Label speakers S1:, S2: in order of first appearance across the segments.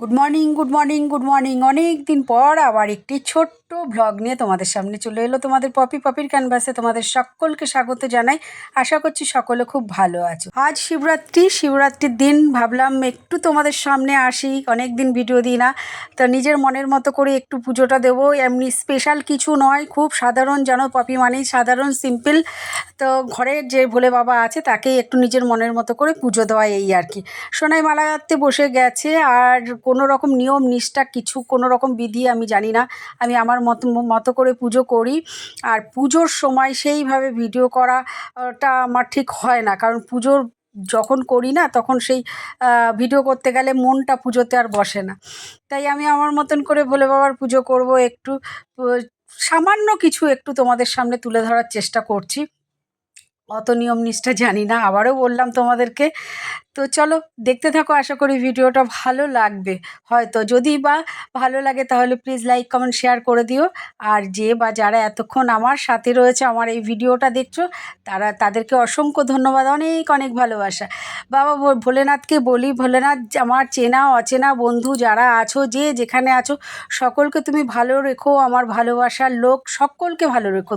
S1: Good morning good morning good morning অনেক দিন পর আবার একটি ছোট্ট ভ্লগ নিয়ে তোমাদের সামনে চলে এলো। তোমাদের পপি পপির ক্যানভাসে তোমাদের সকলকে স্বাগত জানাই। আশা করছি সকলে খুব ভালো আছো। আজ শিবরাত্রি, শিবরাত্রির দিন। ভাবলাম একটু তোমাদের সামনে আসি। অনেক দিন ভিডিও দিই না। তো নিজের মনের মতো করে একটু পুজোটা দেবো। এমনি স্পেশাল কিছু নয়। খুব সাধারণ যেন পপি মানেই সাধারণ সিম্পল তো ঘরের যে ভোলে বাবা আছে, তাকেই একটু নিজের মনের মতো করে পুজো দেওয়া এই আর কি। সোনাই মালা গাঁথতে বসে গেছে। আর কোনো রকম নিয়ম, নিষ্ঠা, কিছু কোনো রকম বিধি আমি জানি না। আমি আমার মত, মতো করে পুজো করি। আর পুজোর সময় সেইভাবে ভিডিও করাটা আমার ঠিক হয় না। কারণ পুজোর যখন করি না, তখন সেই ভিডিও করতে গেলে মনটা পুজোতে আর বসে না। তাই আমি আমার মতন করে ভোলে বাবার পুজো করব একটু সামান্য কিছু একটু তোমাদের সামনে তুলে ধরার চেষ্টা করছি। অত নিয়ম, নিষ্ঠা জানি না। আবারও বললাম তোমাদেরকে তো চলো দেখতে থাকো, আশা করি ভিডিওটা ভালো লাগবে। হয়তো যদি বা ভালো লাগে তাহলে প্লিজ লাইক কমেন্ট শেয়ার করে দিও। আর যে বা যারা এতক্ষণ আমার সাথে রয়েছে, আমার এই ভিডিওটা দেখছ, তারা, তাদেরকে অসংখ্য ধন্যবাদ, অনেক অনেক ভালোবাসা। বাবা ভোলেনাথকে বলি, ভোলেনাথ, আমার চেনা, অচেনা বন্ধু যারা আছো, যে যেখানে আছো, সকলকে তুমি ভালো রেখো, আমার ভালোবাসার লোক সকলকে ভালো রেখো।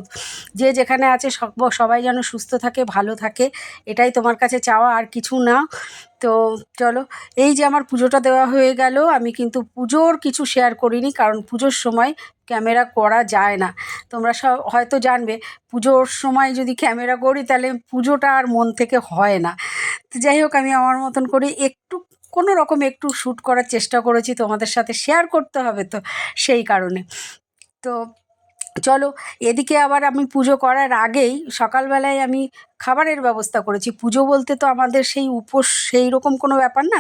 S1: যে যেখানে আছে সবাই যেন সুস্থ থাকে, ভালো থাকে, এটাই তোমার কাছে চাওয়া, আর কিছু না। তো চলো, এই যে আমার পুজোটা দেওয়া হয়ে গেল, আমি কিন্তু পুজোর কিছু শেয়ার করিনি কারণ পুজোর সময় ক্যামেরা করা যায় না। তোমরা সব হয়তো জানবে, পুজোর সময় যদি ক্যামেরা করি তাহলে পুজোটা আর মন থেকে হয় না। তো যাই হোক, আমি আমার মতন করে একটু, কোনো রকম একটু শ্যুট করার চেষ্টা করেছি, তোমাদের সাথে শেয়ার করতে হবে তো সেই কারণে। তো চলো, এদিকে আবার আমি পুজো করার আগেই সকালবেলায় আমি খাবারের ব্যবস্থা করেছি। পুজো বলতে তো আমাদের সেই উপোস সেই রকম কোনো ব্যাপার না।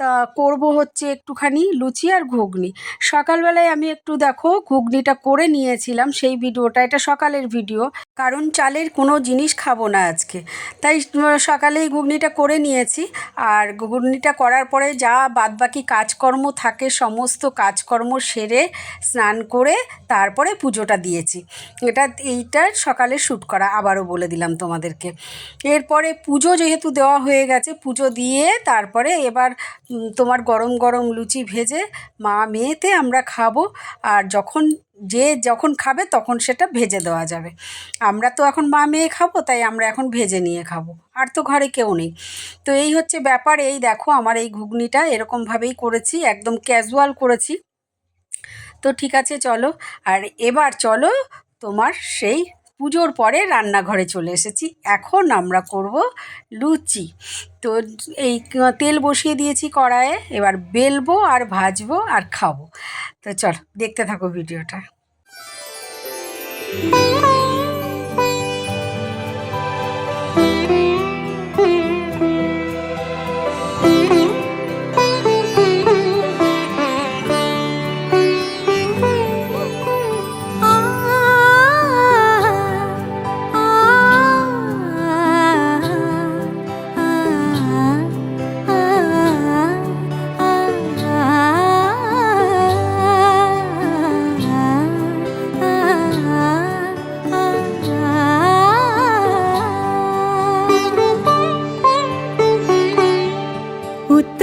S1: তা করব হচ্ছে একটুখানি লুচি আর ঘুগনি। সকালবেলায় আমি একটু দেখো ঘুগনিটা করে নিয়েছিলাম সেই ভিডিওটা, এটা সকালের ভিডিও। কারণ চালের কোনো জিনিস খাব না আজকে। তাই সকালেই ঘুগনিটা করে নিয়েছি। আর ঘুগনিটা করার পরে যা বাদবাকি কাজকর্ম থাকে, সমস্ত কাজকর্ম সেরে স্নান করে তারপরে পুজোটা দিয়েছি। এটা এইটার সকালে শ্যুট করা, আবারও বলে দিলাম তোমাদেরকে। এরপরে পুজো যেহেতু দেওয়া হয়ে গেছে, পুজো দিয়ে তারপরে এবার তোমার গরম গরম লুচি ভেজে মা মেয়েতে আমরা খাব, আর যখন যে যখন খাবে তখন সেটা ভেজে দেওয়া যাবে। আমরা তো এখন মা মেয়ে খাব, তাই আমরা এখন ভেজে নিয়ে খাব, আর তো ঘরে কেউ নেই। তো এই হচ্ছে ব্যাপার, এই দেখো আমার এই ঘুগনিটা এরকমভাবেই করেছি, একদম ক্যাজুয়াল করেছি। তো ঠিক আছে, চলো, আর এবার চলো তোমার সেই পুজোর পরে রান্নাঘরে চলে এসেছি। এখন আমরা করব লুচি। তো এই তেল বসিয়ে দিয়েছি কড়াইয়ে, এবার বেলবো আর ভাজবো আর খাব। তো চল, দেখতে থাকো ভিডিওটা।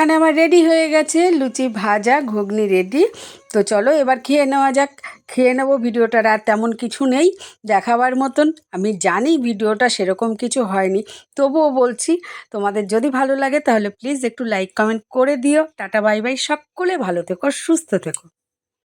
S1: এখানে আমার রেডি হয়ে গেছে লুচি ভাজা, ঘুগনি রেডি তো চলো এবার খেয়ে নেওয়া যাক। খেয়ে নেব, ভিডিওটার আর তেমন কিছু নেই। দেখাবার মতন। আমি জানি ভিডিওটা সেরকম কিছু হয়নি। তবুও বলছি, তোমাদের যদি ভালো লাগে তাহলে প্লিজ একটু লাইক কমেন্ট করে দিও। টাটা বাই বাই সকলে ভালো থেকো, সুস্থ থেকো।